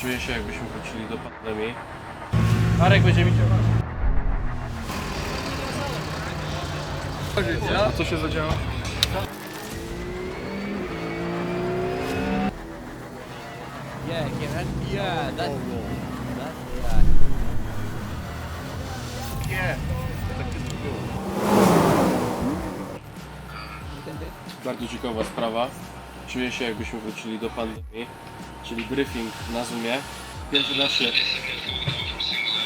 Czuję się jakbyśmy wrócili do pandemii. Marek będzie widział. Co się zadziało? Yeah. Nie! Bardzo ciekawa sprawa. Czuję się jakbyśmy wrócili do pandemii, czyli briefing na Zoomie. Pierwszy raz się,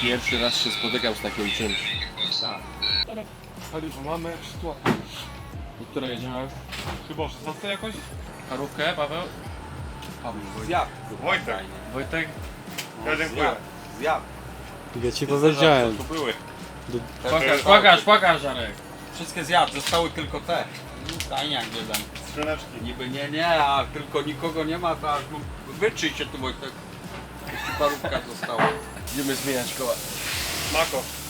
pierwszy raz się spotykam z takim czymś. Tak. Paliwo mamy, szkło. Do której jedziemy? Chyba 16 jakoś? Parówkę, Paweł? Paweł. Zjadł. Wojtek. Wojtek? Ja dziękuję. Zjadł. Ja ci powiedziałem. To były. Pokaż, pokaż, pokaż, Żarek. Wszystkie zjadł, zostały tylko te. Tajniak jeden. Niby nie, nie, a tylko nikogo nie ma, to aż mu wytrzyj się tu Wojtek. Jeszcze parówka została. Idziemy zmieniać koła. Mako.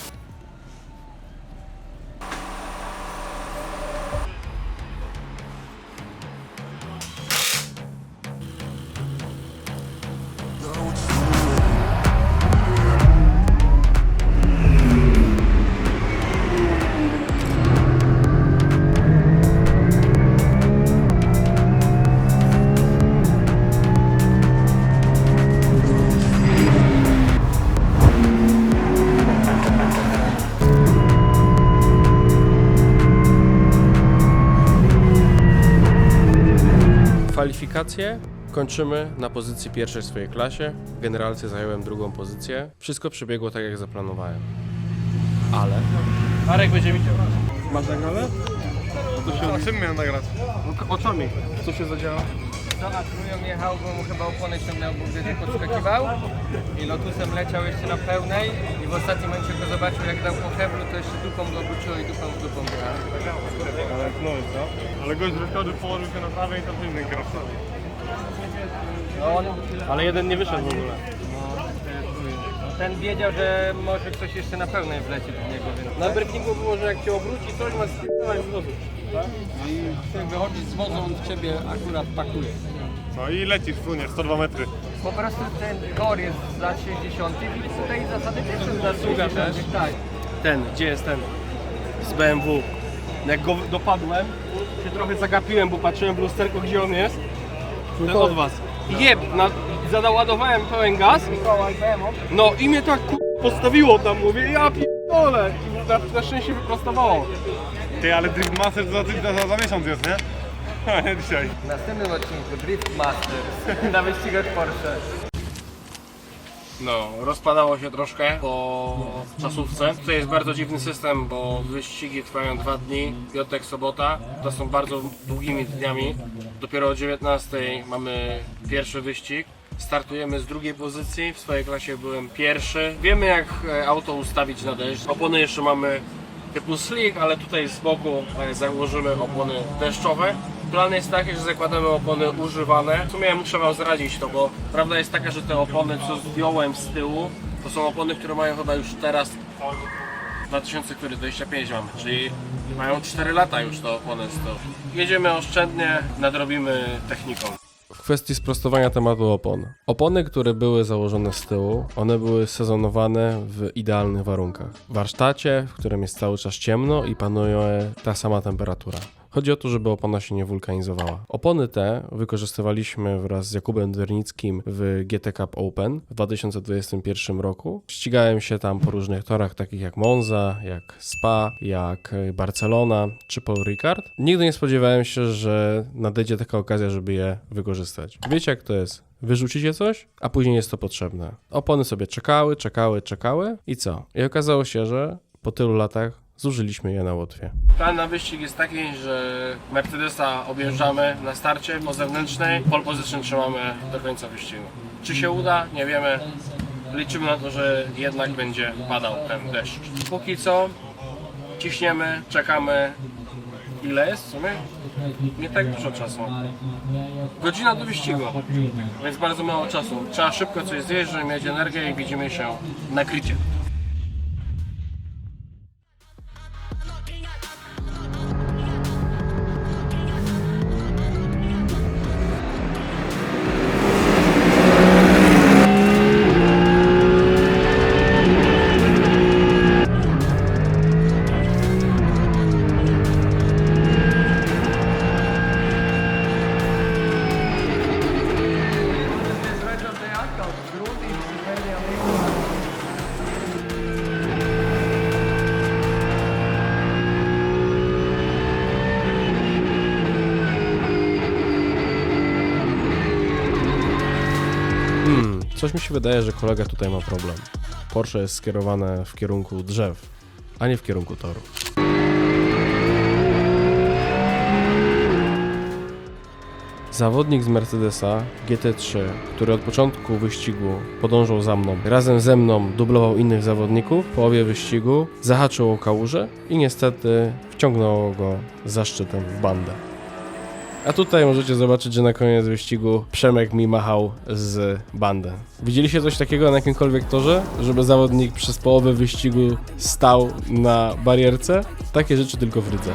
Kwalifikacje kończymy na pozycji pierwszej w swojej klasie. W generalce zająłem drugą pozycję. Wszystko przebiegło tak, jak zaplanowałem. Ale... Marek będzie widział. Masz nagrane? A czym miałem nagrać? Oczami. Co się zadziało? Co a jechał, bo mu chyba opony ciągnął, bo gdzieś podskakiwał i lotusem leciał jeszcze na pełnej i w ostatnim momencie go zobaczył jak dał po heblu, to jeszcze dupą go obróciło i dupą w dupą grał. Ale no co? Ale gość wyszkodził, położył się na trawę i tam inny kierowca. No on, Ale jeden nie wyszedł w ogóle. ten wiedział, że może ktoś jeszcze na pełnej wleci w niego, więc... Na briefingu było, że jak cię obróci coś, ma z wozu. I chcę wychodzić z wozu, on w ciebie akurat pakuje. No i lecisz, płyniesz 102 metry. Po prostu ten kor jest z lat 60 i tutaj zasady też są z lat 60 tak. Ten, gdzie jest ten? Z BMW. Jak go dopadłem, się trochę zagapiłem, bo patrzyłem w lusterko, gdzie on jest. Ten od was. Jeb, na, załadowałem pełen gaz. No i mnie tak ku... postawiło tam, mówię, ja pierdolę. I na, na szczęście wyprostowało. Ty, ale Drift Master za, za, za, za miesiąc jest, nie? A nie dzisiaj. W następnym odcinku Drift Masters na wyścigach Porsche. No, rozpadało się troszkę po czasówce. Tutaj jest bardzo dziwny system, bo wyścigi trwają dwa dni, piątek, sobota. To są bardzo długimi dniami. Dopiero o 19 mamy pierwszy wyścig. Startujemy z drugiej pozycji, w swojej klasie byłem pierwszy. Wiemy jak e, auto ustawić na deszcz. Opony jeszcze mamy typu slick, ale tutaj z boku e, założymy opony deszczowe. Plan jest taki, że zakładamy opony używane. W sumie muszę Wam zradzić to, bo prawda jest taka, że te opony, co zdjąłem z tyłu, to są opony, które mają chyba już teraz 2025 mamy, czyli mają 4 lata już te opony z tyłu. Jedziemy oszczędnie, nadrobimy techniką. W kwestii sprostowania tematu opon. Opony, które były założone z tyłu, one były sezonowane w idealnych warunkach. W warsztacie, w którym jest cały czas ciemno i panuje ta sama temperatura. Chodzi o to, żeby opona się nie wulkanizowała. Opony te wykorzystywaliśmy wraz z Jakubem Dwernickim w GT Cup Open w 2021 roku. Ścigałem się tam po różnych torach, takich jak Monza, jak Spa, jak Barcelona czy Paul Ricard. Nigdy nie spodziewałem się, że nadejdzie taka okazja, żeby je wykorzystać. Wiecie jak to jest? Wyrzucicie coś, a później jest to potrzebne. Opony sobie czekały, czekały, czekały i co? I okazało się, że po tylu latach zużyliśmy je na Łotwie. Plan na wyścig jest taki, że Mercedesa objeżdżamy na starcie po zewnętrznej, pole position trzymamy do końca wyścigu. Czy się uda? Nie wiemy. Liczymy na to, że jednak będzie padał ten deszcz. Póki co ciśniemy, czekamy. Ile jest w sumie? Nie tak dużo czasu. Godzina do wyścigu, więc bardzo mało czasu. Trzeba szybko coś zjeść, żeby mieć energię i widzimy się na krycie. Mi się wydaje, że kolega tutaj ma problem. Porsche jest skierowane w kierunku drzew, a nie w kierunku toru. Zawodnik z Mercedesa GT3, który od początku wyścigu podążał za mną, razem ze mną dublował innych zawodników, w połowie wyścigu zahaczył o kałużę i niestety wciągnęło go za szczytem w bandę. A tutaj możecie zobaczyć, że na koniec wyścigu Przemek mi machał z bandę. Widzieliście coś takiego na jakimkolwiek torze? Żeby zawodnik przez połowę wyścigu stał na barierce? Takie rzeczy tylko w Rydze.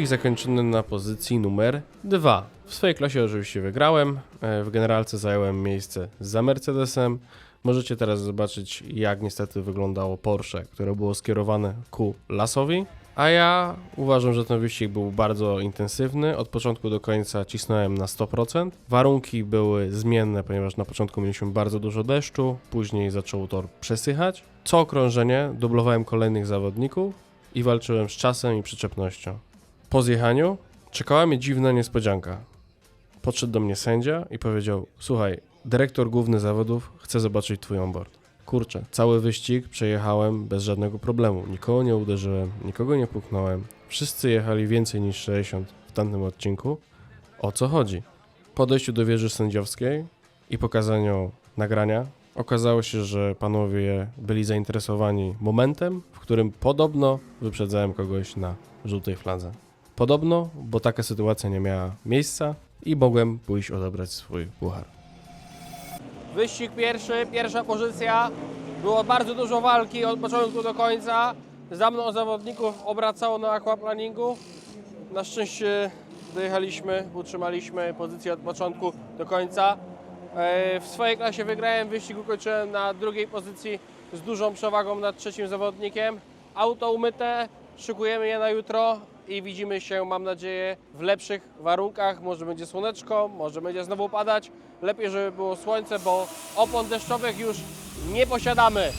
Wyścig zakończony na pozycji numer 2. W swojej klasie oczywiście wygrałem. e, W generalce zająłem miejsce za Mercedesem. Możecie teraz zobaczyć, jak niestety wyglądało Porsche, które było skierowane ku lasowi. A ja uważam, że ten wyścig był bardzo intensywny. Od początku do końca cisnąłem na 100%. Warunki były zmienne, ponieważ na początku mieliśmy bardzo dużo deszczu, później zaczął tor przesychać. Co okrążenie dublowałem kolejnych zawodników i walczyłem z czasem i przyczepnością. Po zjechaniu czekała mnie dziwna niespodzianka. Podszedł do mnie sędzia i powiedział: Słuchaj, dyrektor główny zawodów chce zobaczyć twój onboard. Kurczę, cały wyścig przejechałem bez żadnego problemu. Nikogo nie uderzyłem, nikogo nie puknąłem. Wszyscy jechali więcej niż 60 w tamtym odcinku. O co chodzi? Po dojściu do wieży sędziowskiej i pokazaniu nagrania, okazało się, że panowie byli zainteresowani momentem, w którym podobno wyprzedzałem kogoś na żółtej fladze. Podobno, bo taka sytuacja nie miała miejsca i mogłem pójść odebrać swój puchar. Wyścig pierwszy, pierwsza pozycja. Było bardzo dużo walki od początku do końca. Za mną zawodników obracało na aquaplaningu. Na szczęście dojechaliśmy, utrzymaliśmy pozycję od początku do końca. E, W swojej klasie wygrałem, wyścig ukończyłem na drugiej pozycji z dużą przewagą nad trzecim zawodnikiem. Auto umyte, szykujemy je na jutro i widzimy się, mam nadzieję, w lepszych warunkach. Może będzie słoneczko, może będzie znowu padać. Lepiej, żeby było słońce, bo opon deszczowych już nie posiadamy.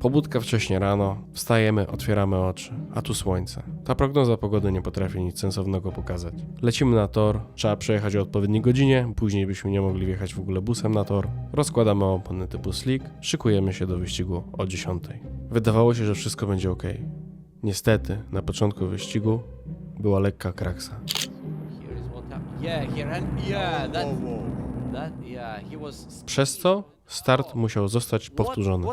Pobudka wcześnie rano, wstajemy, otwieramy oczy, a tu słońce. Ta prognoza pogody nie potrafi nic sensownego pokazać. Lecimy na tor, trzeba przejechać o odpowiedniej godzinie, później byśmy nie mogli wjechać w ogóle busem na tor. Rozkładamy opony typu slick, szykujemy się do wyścigu o 10. Wydawało się, że wszystko będzie ok. Niestety, na początku wyścigu była lekka kraksa. Przez co start musiał zostać powtórzony.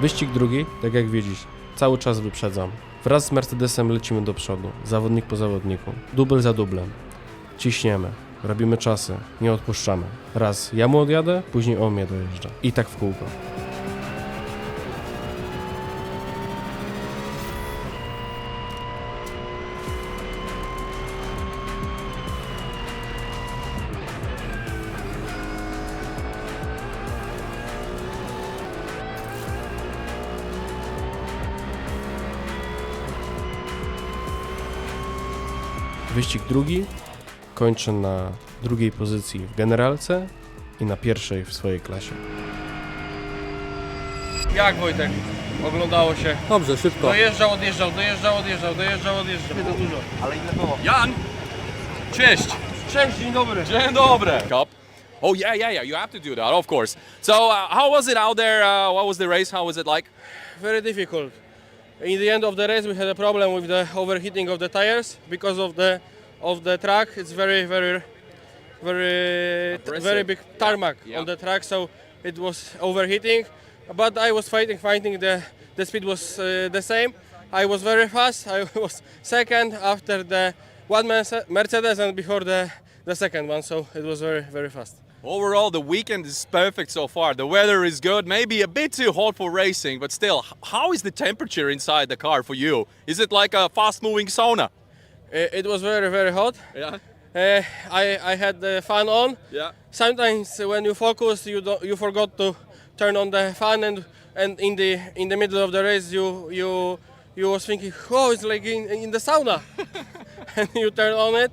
Wyścig drugi, tak jak widzisz, cały czas wyprzedzam. Wraz z Mercedesem lecimy do przodu, zawodnik po zawodniku, dubel za dublem. Ciśniemy, robimy czasy, nie odpuszczamy. Raz ja mu odjadę, później on mnie dojeżdża. I tak w kółko. Wyścig drugi kończę na drugiej pozycji w generalce i na pierwszej w swojej klasie. Jak Wojtek? oglądało się. Dobrze, szybko. Dojeżdżał, odjeżdżał, dojeżdżał, odjeżdżał, dojeżdżał, odjeżdżał. To dużo. Jan! Cześć! Cześć, dzień dobry. Dzień dobry! Cup. Oh yeah, yeah, yeah. You have to do that, of course. So, uh, how was it out there? Uh, what was the race? How was it like? Very difficult. In the end of the race, we had a problem with the overheating of the tires because of the of the track. It's very, very, very, very big tarmac Yeah. on the track, so it was overheating. But I was fighting, fighting. The the speed was uh, the same. I was very fast. I was second after the one Merce- Mercedes and before the the second one. So it was very, very fast. Overall, the weekend is perfect so far. The weather is good, maybe a bit too hot for racing, but still, how is the temperature inside the car for you? Is it like a fast moving sauna? It was very, very hot. Yeah. Uh, I I had the fan on. Yeah. sometimes when you focus you don't, you forgot to turn on the fan and and in the in the middle of the race you you you was thinking oh it's like in, in the sauna and you turn on it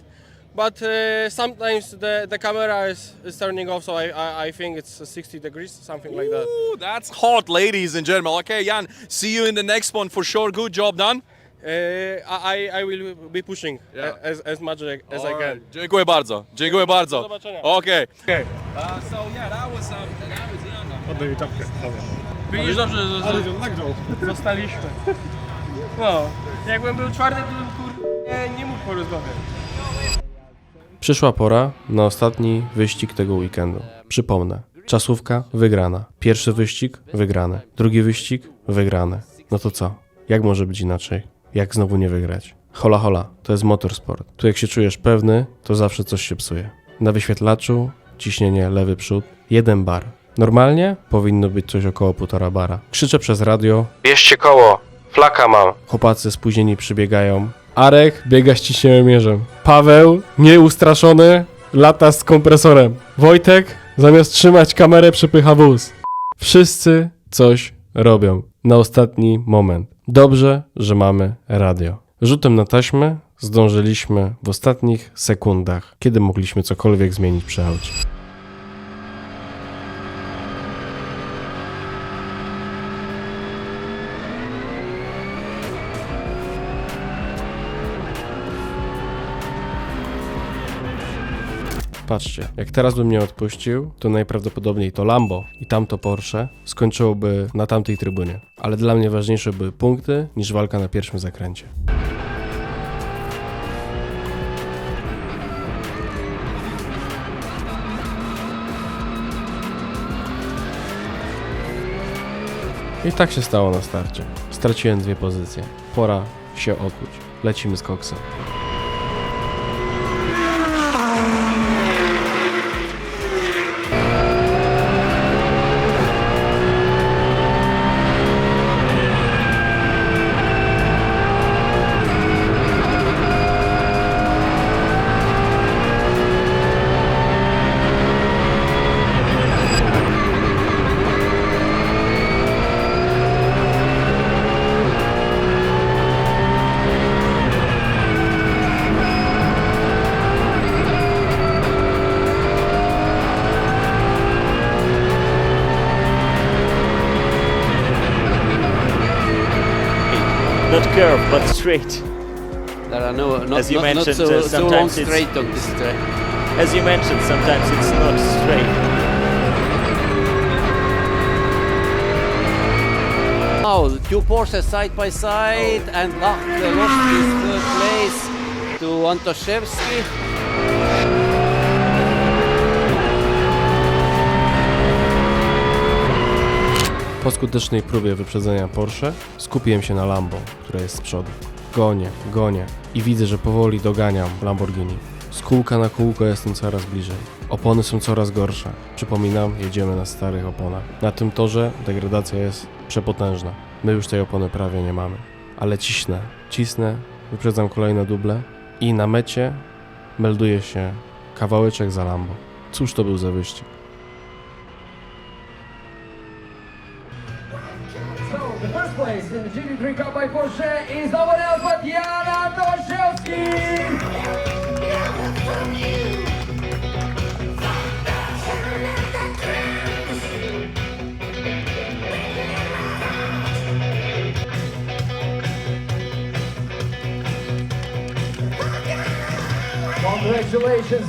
but uh, sometimes the, the camera is, is turning off so I, I, I think it's 60 degrees something like that Ooh, that's hot, ladies and gentlemen. Okay, Jan, see you in the next one for sure. Good job done. uh, I, I will be pushing Yeah. as, as much as I can Alright. Dziękuję bardzo. Dziękuję bardzo. zobaczenia. Okay. Okej. Uh, so yeah, that was um, that was Jan. Oddaj mi czapkę. Dobra. widzisz dobrze że, Ale nagrzał. zostaliśmy no jakbym był czwarty to bym kur... nie, nie mógł porozmawiać Przyszła pora na ostatni wyścig tego weekendu. Przypomnę. Czasówka wygrana. Pierwszy wyścig wygrany. Drugi wyścig wygrany. No to co? Jak może być inaczej? Jak znowu nie wygrać? Hola hola, to jest motorsport. Tu jak się czujesz pewny, to zawsze coś się psuje. Na wyświetlaczu ciśnienie lewy przód, jeden bar. Normalnie powinno być coś około półtora bara. Krzyczę przez radio. Bierzcie koło, flaka mam. Chłopacy spóźnieni przybiegają. Arek biega z ciśnieniomierzem. Paweł, nieustraszony, lata z kompresorem. Wojtek, zamiast trzymać kamerę, przepycha wóz. Wszyscy coś robią na ostatni moment. Dobrze, że mamy radio. Rzutem na taśmę zdążyliśmy w ostatnich sekundach, kiedy mogliśmy cokolwiek zmienić przy aucie. Patrzcie, jak teraz bym nie odpuścił, to najprawdopodobniej to Lambo i tamto Porsche skończyłoby na tamtej trybunie. Ale dla mnie ważniejsze były punkty niż walka na pierwszym zakręcie. I tak się stało na starcie. Straciłem dwie pozycje. Pora się okuć. Lecimy z koksem. But straight. There are no not, As you not, not mentioned, so, uh, so long sometimes it's- straight on this track. As you mentioned, sometimes it's not straight. Now the two Porsches side by side and Lach lost his third place to Antoszewski. Po skutecznej próbie wyprzedzenia Porsche skupiłem się na Lambo, które jest z przodu. Gonię, gonię i widzę, że powoli doganiam Lamborghini. Z kółka na kółko jestem coraz bliżej. Opony są coraz gorsze. Przypominam, jedziemy na starych oponach. Na tym torze degradacja jest przepotężna. My już tej opony prawie nie mamy. Ale cisnę, cisnę, wyprzedzam kolejne duble i na mecie melduje się kawałeczek za Lambo. Cóż to był za wyścig?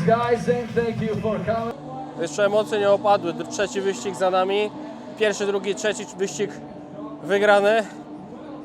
Guys, and thank you for coming. Jeszcze emocje nie opadły. Trzeci wyścig za nami. Pierwszy, drugi, trzeci wyścig wygrany.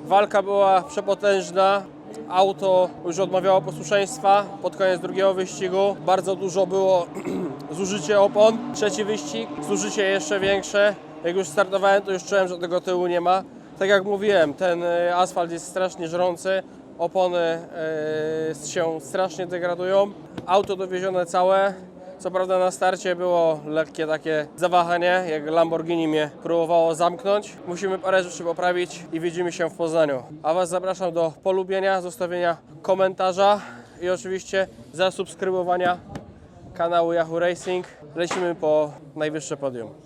Walka była przepotężna. Auto już odmawiało posłuszeństwa pod koniec drugiego wyścigu. Bardzo dużo było zużycie opon. Trzeci wyścig, zużycie jeszcze większe. Jak już startowałem, to już czułem, że tego tyłu nie ma. Tak jak mówiłem, ten e, asfalt jest strasznie żrący. Opony e, się strasznie degradują. Auto dowiezione całe. Co prawda na starcie było lekkie takie zawahanie, jak Lamborghini mnie próbowało zamknąć. Musimy parę rzeczy poprawić i widzimy się w Poznaniu. A Was zapraszam do polubienia, zostawienia komentarza i oczywiście zasubskrybowania kanału Yahoo Racing. Lecimy po najwyższe podium.